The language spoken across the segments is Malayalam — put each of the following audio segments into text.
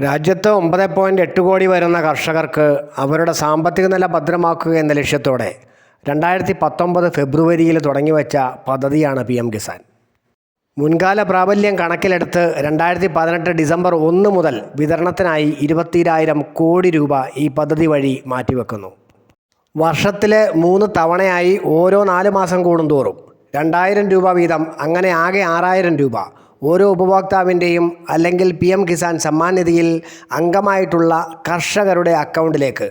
രാജ്യത്ത് ഒമ്പത് പോയിന്റ് എട്ട് കോടി വരുന്ന കർഷകർക്ക് അവരുടെ സാമ്പത്തിക നില ഭദ്രമാക്കുക എന്ന ലക്ഷ്യത്തോടെ രണ്ടായിരത്തി പത്തൊമ്പത് ഫെബ്രുവരിയിൽ തുടങ്ങിവെച്ച പദ്ധതിയാണ് പി എം കിസാൻ. മുൻകാല പ്രാബല്യം കണക്കിലെടുത്ത് രണ്ടായിരത്തി പതിനെട്ട് ഡിസംബർ ഒന്ന് മുതൽ വിതരണത്തിനായി ഇരുപത്തിരായിരം കോടി രൂപ ഈ പദ്ധതി വഴി മാറ്റിവെക്കുന്നു. വർഷത്തിലെ മൂന്ന് തവണയായി ഓരോ നാല് മാസം കൂടുന്തോറും രണ്ടായിരം രൂപ വീതം അങ്ങനെ ആകെ ആറായിരം രൂപ ഓരോ ഉപഭോക്താവിന്റെയും അല്ലെങ്കിൽ പി എം കിസാൻ സമ്മാൻ നിധിയിൽ അംഗമായിട്ടുള്ള കർഷകരുടെ അക്കൗണ്ടിലേക്ക്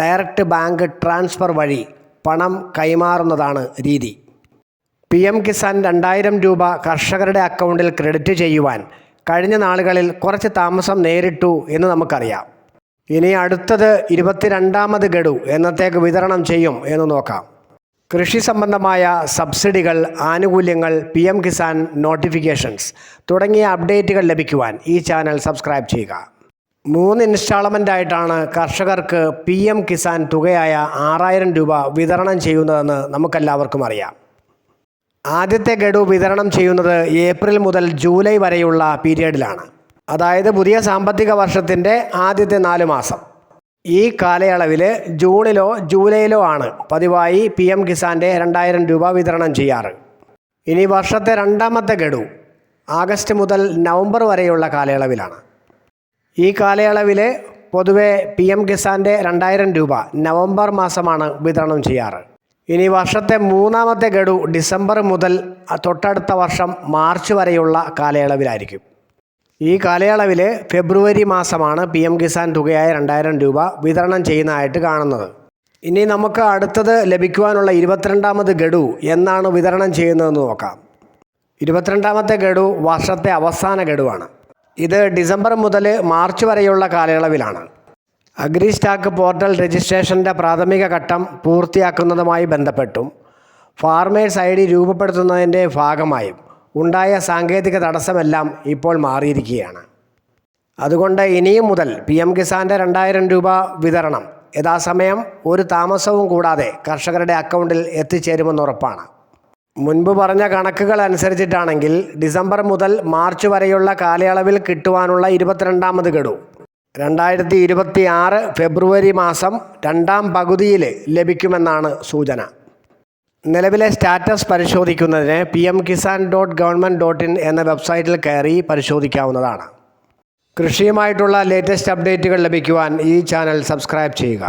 ഡയറക്റ്റ് ബാങ്ക് ട്രാൻസ്ഫർ വഴി പണം കൈമാറുന്നതാണ് രീതി. പി എം കിസാൻ രണ്ടായിരം രൂപ കർഷകരുടെ അക്കൗണ്ടിൽ ക്രെഡിറ്റ് ചെയ്യുവാൻ കഴിഞ്ഞ നാളുകളിൽ കുറച്ച് താമസം നേരിട്ടു എന്ന് നമുക്കറിയാം. ഇനി അടുത്തത് ഇരുപത്തിരണ്ടാമത് ഗഡു എന്നത്തേക്ക് വിതരണം ചെയ്യും എന്ന് നോക്കാം. കൃഷി സംബന്ധമായ സബ്സിഡികൾ ആനുകൂല്യങ്ങൾ പി എം കിസാൻ നോട്ടിഫിക്കേഷൻസ് തുടങ്ങിയ അപ്ഡേറ്റുകൾ ലഭിക്കുവാൻ ഈ ചാനൽ സബ്സ്ക്രൈബ് ചെയ്യുക. മൂന്ന് ഇൻസ്റ്റാൾമെന്റ് ആയിട്ടാണ് കർഷകർക്ക് പി എം കിസാൻ തുകയായ ആറായിരം രൂപ വിതരണം ചെയ്യുന്നതെന്ന് നമുക്കെല്ലാവർക്കും അറിയാം. ആദ്യത്തെ ഗഡു വിതരണം ചെയ്യുന്നത് ഏപ്രിൽ മുതൽ ജൂലൈ വരെയുള്ള പീരീഡിലാണ് അതായത് പുതിയ സാമ്പത്തിക വർഷത്തിന്റെ ആദ്യത്തെ നാല് മാസം. ഈ കാലയളവിൽ ജൂണിലോ ജൂലൈയിലോ ആണ് പതിവായി പി എം കിസാന്റെ രണ്ടായിരം രൂപ വിതരണം ചെയ്യാറ്. ഇനി വർഷത്തെ രണ്ടാമത്തെ ഗഡു ആഗസ്റ്റ് മുതൽ നവംബർ വരെയുള്ള കാലയളവിലാണ്. ഈ കാലയളവിൽ പൊതുവെ പി എം കിസാന്റെ രണ്ടായിരം രൂപ നവംബർ മാസമാണ് വിതരണം ചെയ്യാറ്. ഇനി വർഷത്തെ മൂന്നാമത്തെ ഗഡു ഡിസംബർ മുതൽ തൊട്ടടുത്ത വർഷം മാർച്ച് വരെയുള്ള കാലയളവിലായിരിക്കും. ഈ കാലയളവിൽ ഫെബ്രുവരി മാസമാണ് പി എം കിസാൻ തുകയായ രണ്ടായിരം രൂപ വിതരണം ചെയ്യുന്നതായിട്ട് കാണുന്നത്. ഇനി നമുക്ക് അടുത്തത് ലഭിക്കുവാനുള്ള ഇരുപത്തിരണ്ടാമത് ഗഡു എന്നാണ് വിതരണം ചെയ്യുന്നതെന്ന് നോക്കാം. ഇരുപത്തിരണ്ടാമത്തെ ഗഡു വർഷത്തെ അവസാന ഗഡുവാണ്. ഇത് ഡിസംബർ മുതൽ മാർച്ച് വരെയുള്ള കാലയളവിലാണ്. അഗ്രി സ്റ്റാക്ക് പോർട്ടൽ രജിസ്ട്രേഷന്റെ പ്രാഥമിക ഘട്ടം പൂർത്തിയാക്കുന്നതുമായി ബന്ധപ്പെട്ടും ഫാർമേഴ്സ് ഐ ഡി രൂപപ്പെടുത്തുന്നതിന്റെ ഭാഗമായും ഉണ്ടായ സാങ്കേതിക തടസ്സമെല്ലാം ഇപ്പോൾ മാറിയിരിക്കുകയാണ്. അതുകൊണ്ട് ഇനിയും മുതൽ പി എം കിസാന്റെ രണ്ടായിരം രൂപ വിതരണം. യഥാസമയം ഒരു താമസവും കൂടാതെ കർഷകരുടെ അക്കൗണ്ടിൽ എത്തിച്ചേരുമെന്ന് ഉറപ്പാണ്. മുൻപ് പറഞ്ഞ കണക്കുകൾ അനുസരിച്ചിട്ടാണെങ്കിൽ ഡിസംബർ മുതൽ മാർച്ച് വരെയുള്ള കാലയളവിൽ കിട്ടുവാനുള്ള ഇരുപത്തിരണ്ടാമത് ഗഡു. രണ്ടായിരത്തി ഇരുപത്തി ആറ് ഫെബ്രുവരി മാസം രണ്ടാം പകുതിയിൽ ലഭിക്കുമെന്നാണ് സൂചന. നിലവിലെ സ്റ്റാറ്റസ് പരിശോധിക്കുന്നതിന് P M Kisan dot government dot in എന്ന വെബ്സൈറ്റിൽ കയറി പരിശോധിക്കാവുന്നതാണ്. കൃഷിയുമായിട്ടുള്ള ലേറ്റസ്റ്റ് അപ്ഡേറ്റുകൾ ലഭിക്കുവാൻ ഈ ചാനൽ സബ്സ്ക്രൈബ് ചെയ്യുക.